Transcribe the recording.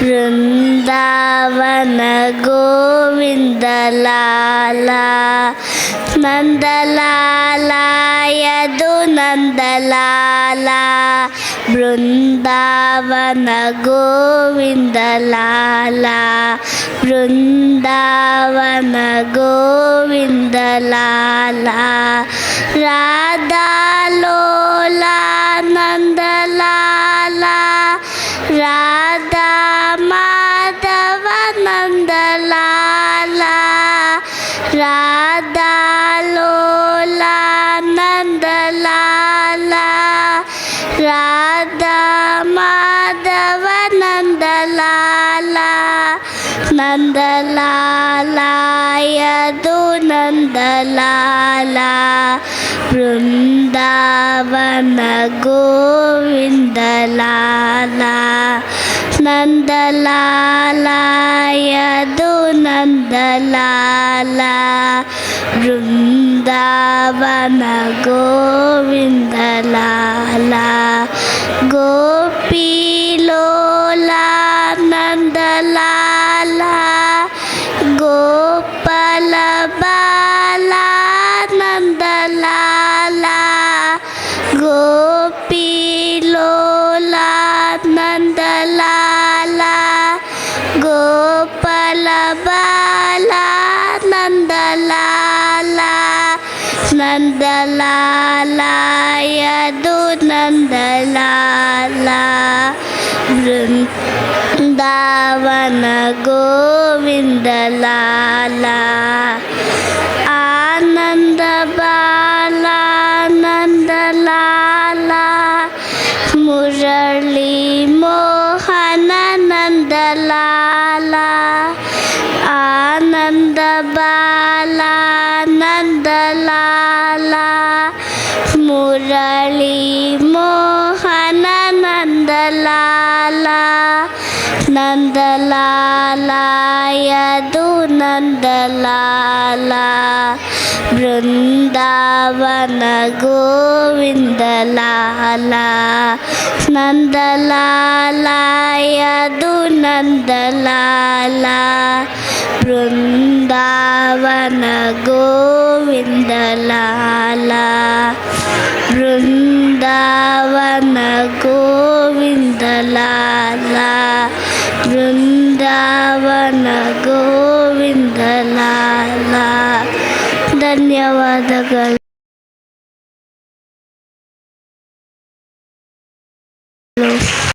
ಬೃಂದಾವನ ಗೋವಿಂದಲಾಲ ನಂದಲಾಲ ಯದು ನಂದಲಾಲ ಬೃಂದಾವನ ಗೋವಿಂದಲಾಲ ಬೃಂದಾವನ ಗೋವಿಂದಲಾಲ ರಾಧಾ ராதா மாதவ நந்தலாலா ராதா லோலா நந்தலாலா ராதா மாதவ நந்தலாலா நந்தலாலாயது நந்தலாலா वृन्दावन गोविन्दलाला। നന്ദലാലയതു നന്ദലാല വൃന്ദവന ഗോവിന്ദലാല ഗോപിലോല നന്ദലാല ഗോപല ബാല നന്ദലാല ഗോ நந்தலாலா நந்தலாலா யது நந்தலாலா वृन्दावन गोविन्दलाला आनन्दबाला ಆನಂದ ಬಾಲ ನಂದಲಾಲ ಮುರಳಿ ಮೋಹನ ನಂದಲಾಲ ನಂದಲಾಲ ಯದು ನಂದಲಾಲ ಬೃಂದಾವನ ಗೋವಿಂದ ಲಾಲ ನಂದಲಾಲ ಯದು ನಂದಲಾಲ ಬೃಂದಾವನ బృందావన గోవిందలాల బృందావన గోవిందలాల బృందావన గోవిందలాల. ధన్యవాదಗಳು